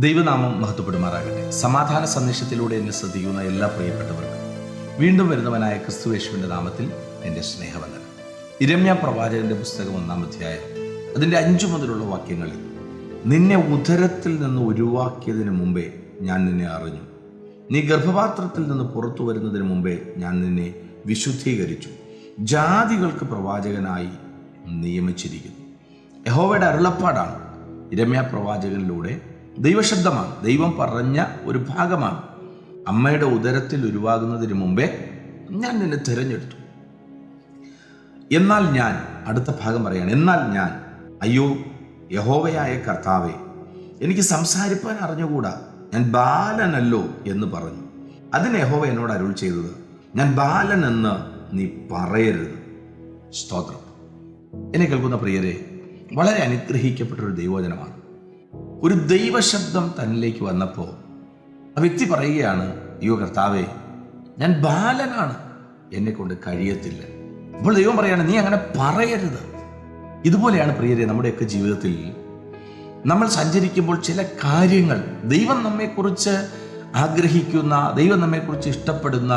ദൈവനാമം മഹത്വപ്പെടുമാറാകട്ടെ. സമാധാന സന്ദേശത്തിലൂടെ എന്നെ ശ്രദ്ധിക്കുന്ന എല്ലാ പ്രിയപ്പെട്ടവർക്കും വീണ്ടും വരുന്നവനായ ക്രിസ്തുവേശുവിന്റെ നാമത്തിൽ എന്റെ സ്നേഹവന്ദനം. ഇരമ്യ പ്രവാചകന്റെ പുസ്തകം ഒന്നാം അധ്യായം അതിന്റെ അഞ്ചു മുതലുള്ള വാക്യങ്ങളിൽ നിന്നെ ഉദരത്തിൽ നിന്ന് ഒഴിവാക്കിയതിന് മുമ്പേ ഞാൻ നിന്നെ അറിഞ്ഞു. നീ ഗർഭപാത്രത്തിൽ നിന്ന് പുറത്തു വരുന്നതിന് മുമ്പേ ഞാൻ നിന്നെ വിശുദ്ധീകരിച്ചു. ജാതികൾക്ക് പ്രവാചകനായി നിയമിച്ചിരിക്കുന്നു. യഹോവയുടെ അരുളപ്പാടാണ് ഇരമ്യ പ്രവാചകനിലൂടെ ദൈവശബ്ദമാണ്. ദൈവം പറഞ്ഞ ഒരു ഭാഗമാണ്. അമ്മയുടെ ഉദരത്തിൽ ഉരുവാകുന്നതിന് മുമ്പേ ഞാൻ നിന്നെ തിരഞ്ഞെടുത്തു. എന്നാൽ ഞാൻ അടുത്ത ഭാഗം പറയാണ് എന്നാൽ ഞാൻ അയ്യോ യഹോവയായ കർത്താവെ എനിക്ക് സംസാരിപ്പാൻ അറിഞ്ഞുകൂടാ? ഞാൻ ബാലനല്ലോ എന്ന് പറഞ്ഞു. അതിന് യഹോവ എന്നോട് അരുൾ ചെയ്തത് ഞാൻ ബാലൻ എന്ന് നീ പറയരുത്. സ്തോത്രം. എന്നെ കേൾക്കുന്ന പ്രിയരെ വളരെ അനുഗ്രഹിക്കപ്പെട്ടൊരു ദൈവോചനമാണ് ഒരു ദൈവശബ്ദം തന്നിലേക്ക് വന്നപ്പോൾ ആ വ്യക്തി പറയുകയാണ് യോ കർത്താവേ ഞാൻ ബാലനാണ് എന്നെ കൊണ്ട് കഴിയത്തില്ല. അപ്പോൾ ദൈവം പറയാണ് നീ അങ്ങനെ പറയരുത്. ഇതുപോലെയാണ് പ്രിയരെ നമ്മുടെയൊക്കെ ജീവിതത്തിൽ നമ്മൾ സഞ്ചരിക്കുമ്പോൾ ചില കാര്യങ്ങൾ ദൈവം നമ്മെക്കുറിച്ച് ആഗ്രഹിക്കുന്ന ദൈവം നമ്മെക്കുറിച്ച് ഇഷ്ടപ്പെടുന്ന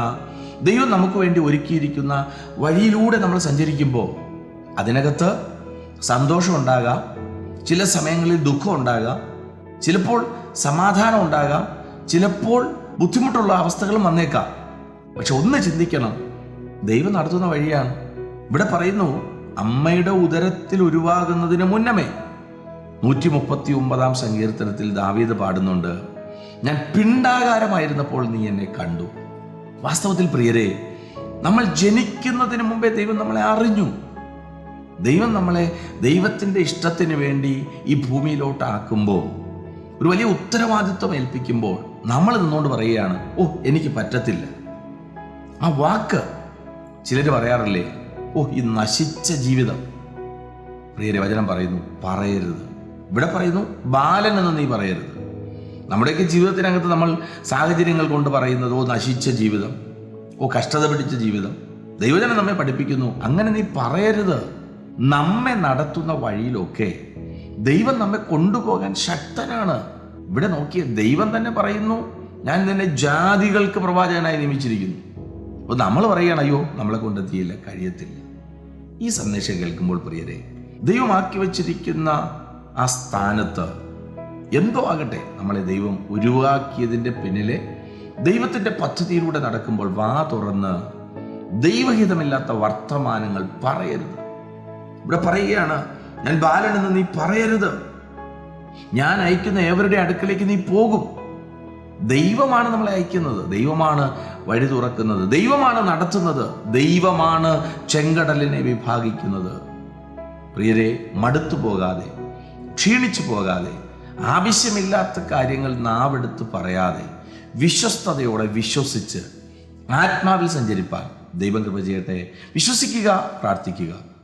ദൈവം നമുക്ക് വേണ്ടി ഒരുക്കിയിരിക്കുന്ന വഴിയിലൂടെ നമ്മൾ സഞ്ചരിക്കുമ്പോൾ അതിനകത്ത് സന്തോഷം ഉണ്ടാകാം ചില സമയങ്ങളിൽ ദുഃഖം ഉണ്ടാകാം ചിലപ്പോൾ സമാധാനം ഉണ്ടാകാം ചിലപ്പോൾ ബുദ്ധിമുട്ടുള്ള അവസ്ഥകളും വന്നേക്കാം. പക്ഷെ ഒന്ന് ചിന്തിക്കണം ദൈവം നടത്തുന്ന വഴിയാണ്. ഇവിടെ പറയുന്നു അമ്മയുടെ ഉദരത്തിൽ ഉരുവാകുന്നതിന് മുന്നമേ. നൂറ്റി മുപ്പത്തി ഒമ്പതാം സങ്കീർത്തനത്തിൽ ദാവീദ് പാടുന്നുണ്ട് ഞാൻ പിണ്ടാകാരമായിരുന്നപ്പോൾ നീ എന്നെ കണ്ടു. വാസ്തവത്തിൽ പ്രിയരെ നമ്മൾ ജനിക്കുന്നതിന് മുമ്പേ ദൈവം നമ്മളെ അറിഞ്ഞു. ദൈവം നമ്മളെ ദൈവത്തിന്റെ ഇഷ്ടത്തിന് വേണ്ടി ഈ ഭൂമിയിലോട്ട് ആക്കുമ്പോൾ ഒരു വലിയ ഉത്തരവാദിത്വം ഏൽപ്പിക്കുമ്പോൾ നമ്മൾ നിന്നുകൊണ്ട് പറയുകയാണ് ഓ എനിക്ക് പറ്റത്തില്ല. ആ വാക്ക് ചിലർ പറയാറില്ലേ ഓ ഈ നശിച്ച ജീവിതം. പ്രിയരെ വചനം പറയുന്നു പറയരുത്. ഇവിടെ പറയുന്നു ബാലൻ എന്ന് നീ പറയരുത്. നമ്മുടെയൊക്കെ ജീവിതത്തിനകത്ത് നമ്മൾ സാഹചര്യങ്ങൾ കൊണ്ട് പറയുന്നത് ഓ നശിച്ച ജീവിതം. ഓ കഷ്ടത പിടിച്ച ജീവിതം. ദൈവജനം നമ്മെ പഠിപ്പിക്കുന്നു അങ്ങനെ നീ പറയരുത്. നമ്മെ നടത്തുന്ന വഴിയിലൊക്കെ ദൈവം നമ്മെ കൊണ്ടുപോകാൻ ശക്തനാണ്. ഇവിടെ നോക്കിയ ദൈവം തന്നെ പറയുന്നു ഞാൻ നിന്നെ ജാതികൾക്ക് പ്രവാചകനായി നിയമിച്ചിരിക്കുന്നു. അപ്പോൾ നമ്മൾ പറയുകയാണ് അയ്യോ നമ്മളെ കൊണ്ടെത്തിയില്ല കഴിയത്തില്ല. ഈ സന്ദേശം കേൾക്കുമ്പോൾ പ്രിയരെ ദൈവമാക്കി വച്ചിരിക്കുന്ന ആ സ്ഥാനത്ത് എന്തോ ആകട്ടെ നമ്മളെ ദൈവം ഉരുവാക്കിയതിന്റെ പിന്നിലെ ദൈവത്തിന്റെ പദ്ധതിയിലൂടെ നടക്കുമ്പോൾ വാ തുറന്ന് ദൈവഹിതമില്ലാത്ത വർത്തമാനങ്ങൾ പറയരുത്. ഇവിടെ പറയുകയാണ് ഞാൻ ബാലനെന്ന് നീ പറയരുത്. ഞാൻ അയക്കുന്ന ഏവരുടെ അടുക്കലേക്ക് നീ പോകും. ദൈവമാണ് നമ്മളെ അയക്കുന്നത്. ദൈവമാണ് വഴി തുറക്കുന്നത്. ദൈവമാണ് നടത്തുന്നത്. ദൈവമാണ് ചെങ്കടലിനെ വിഭാഗിക്കുന്നത്. പ്രിയരെ മടുത്തു പോകാതെ ക്ഷീണിച്ചു പോകാതെ ആവശ്യമില്ലാത്ത കാര്യങ്ങൾ നാവെടുത്ത് പറയാതെ വിശ്വസ്തയോടെ വിശ്വസിച്ച് ആത്മാവിൽ സഞ്ചരിപ്പാൻ ദൈവം കൃപ ചെയ്യട്ടെ. വിശ്വസിക്കുക പ്രാർത്ഥിക്കുക.